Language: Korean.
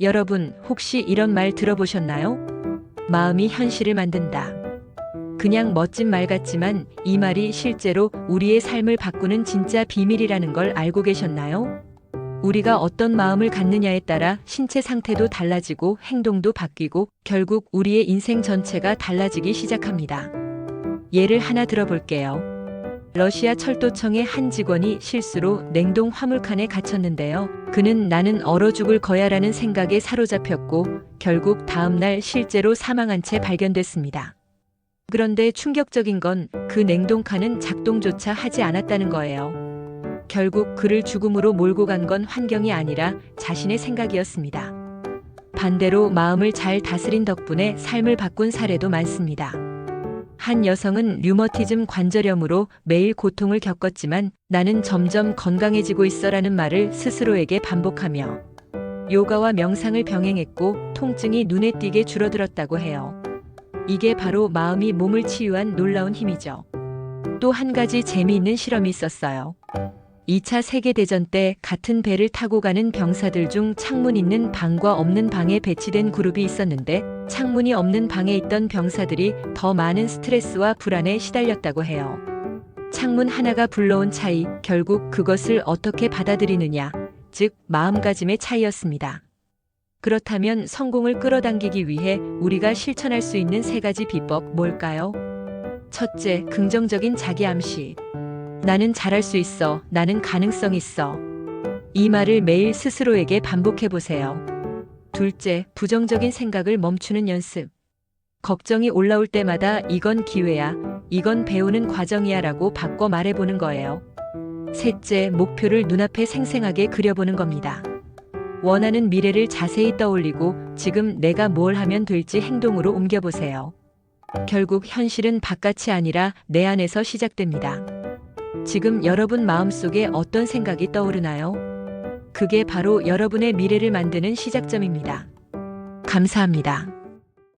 여러분, 혹시 이런 말 들어보셨나요? 마음이 현실을 만든다. 그냥 멋진 말 같지만 이 말이 실제로 우리의 삶을 바꾸는 진짜 비밀이라는 걸 알고 계셨나요? 우리가 어떤 마음을 갖느냐에 따라 신체 상태도 달라지고 행동도 바뀌고 결국 우리의 인생 전체가 달라지기 시작합니다. 예를 하나 들어볼게요. 러시아 철도청의 한 직원이 실수로 냉동 화물칸에 갇혔는데요. 그는 나는 얼어 죽을 거야라는 생각에 사로잡혔고 결국 다음날 실제로 사망한 채 발견됐습니다. 그런데 충격적인 건 그 냉동칸은 작동조차 하지 않았다는 거예요. 결국 그를 죽음으로 몰고 간 건 환경이 아니라 자신의 생각이었습니다. 반대로 마음을 잘 다스린 덕분에 삶을 바꾼 사례도 많습니다. 한 여성은 류머티즘 관절염으로 매일 고통을 겪었지만 나는 점점 건강해지고 있어라는 말을 스스로에게 반복하며 요가와 명상을 병행했고 통증이 눈에 띄게 줄어들었다고 해요. 이게 바로 마음이 몸을 치유한 놀라운 힘이죠. 또 한 가지 재미있는 실험이 있었어요. 2차 세계대전 때 같은 배를 타고 가는 병사들 중 창문 있는 방과 없는 방에 배치된 그룹이 있었는데 창문이 없는 방에 있던 병사들이 더 많은 스트레스와 불안에 시달렸다고 해요. 창문 하나가 불러온 차이, 결국 그것을 어떻게 받아들이느냐, 즉 마음가짐의 차이였습니다. 그렇다면 성공을 끌어당기기 위해 우리가 실천할 수 있는 세 가지 비법 뭘까요? 첫째, 긍정적인 자기 암시. 나는 잘할 수 있어. 나는 가능성 있어. 이 말을 매일 스스로에게 반복해 보세요. 둘째, 부정적인 생각을 멈추는 연습. 걱정이 올라올 때마다 이건 기회야. 이건 배우는 과정이야 라고 바꿔 말해보는 거예요. 셋째, 목표를 눈앞에 생생하게 그려보는 겁니다. 원하는 미래를 자세히 떠올리고 지금 내가 뭘 하면 될지 행동으로 옮겨보세요. 결국 현실은 바깥이 아니라 내 안에서 시작됩니다. 지금 여러분 마음속에 어떤 생각이 떠오르나요? 그게 바로 여러분의 미래를 만드는 시작점입니다. 감사합니다.